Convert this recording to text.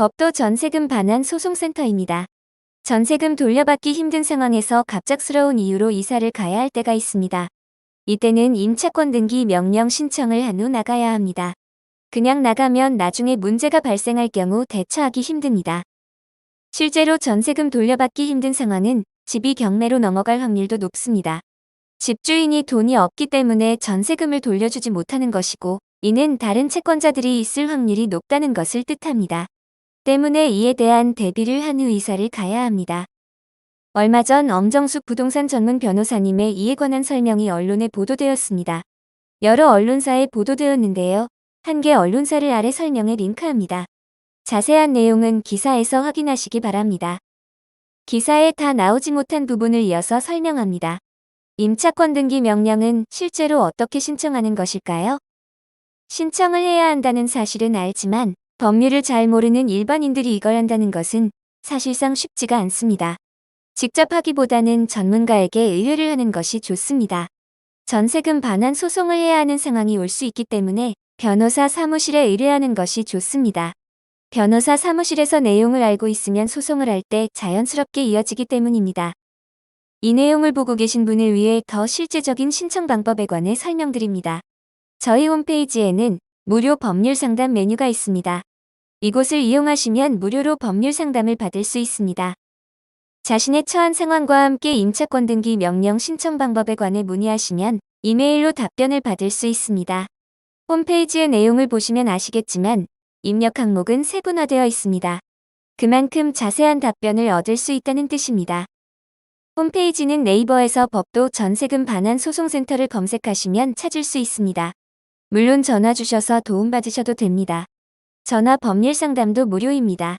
법도 전세금 반환 소송센터입니다. 전세금 돌려받기 힘든 상황에서 갑작스러운 이유로 이사를 가야 할 때가 있습니다. 이때는 임차권 등기 명령 신청을 한 후 나가야 합니다. 그냥 나가면 나중에 문제가 발생할 경우 대처하기 힘듭니다. 실제로 전세금 돌려받기 힘든 상황은 집이 경매로 넘어갈 확률도 높습니다. 집주인이 돈이 없기 때문에 전세금을 돌려주지 못하는 것이고 이는 다른 채권자들이 있을 확률이 높다는 것을 뜻합니다. 때문에 이에 대한 대비를 한후 이사를 가야 합니다. 얼마 전 엄정숙 부동산 전문 변호사님의 이에 관한 설명이 언론에 보도되었습니다. 여러 언론사에 보도되었는데요. 한 개 언론사를 아래 설명에 링크합니다. 자세한 내용은 기사에서 확인하시기 바랍니다. 기사에 다 나오지 못한 부분을 이어서 설명합니다. 임차권 등기 명령은 실제로 어떻게 신청하는 것일까요? 신청을 해야 한다는 사실은 알지만 법률을 잘 모르는 일반인들이 이걸 한다는 것은 사실상 쉽지가 않습니다. 직접 하기보다는 전문가에게 의뢰를 하는 것이 좋습니다. 전세금 반환 소송을 해야 하는 상황이 올 수 있기 때문에 변호사 사무실에 의뢰하는 것이 좋습니다. 변호사 사무실에서 내용을 알고 있으면 소송을 할 때 자연스럽게 이어지기 때문입니다. 이 내용을 보고 계신 분을 위해 더 실제적인 신청 방법에 관해 설명드립니다. 저희 홈페이지에는 무료 법률 상담 메뉴가 있습니다. 이곳을 이용하시면 무료로 법률 상담을 받을 수 있습니다. 자신의 처한 상황과 함께 임차권 등기 명령 신청 방법에 관해 문의하시면 이메일로 답변을 받을 수 있습니다. 홈페이지의 내용을 보시면 아시겠지만 입력 항목은 세분화되어 있습니다. 그만큼 자세한 답변을 얻을 수 있다는 뜻입니다. 홈페이지는 네이버에서 법도 전세금 반환 소송센터를 검색하시면 찾을 수 있습니다. 물론 전화 주셔서 도움받으셔도 됩니다. 전화 법률 상담도 무료입니다.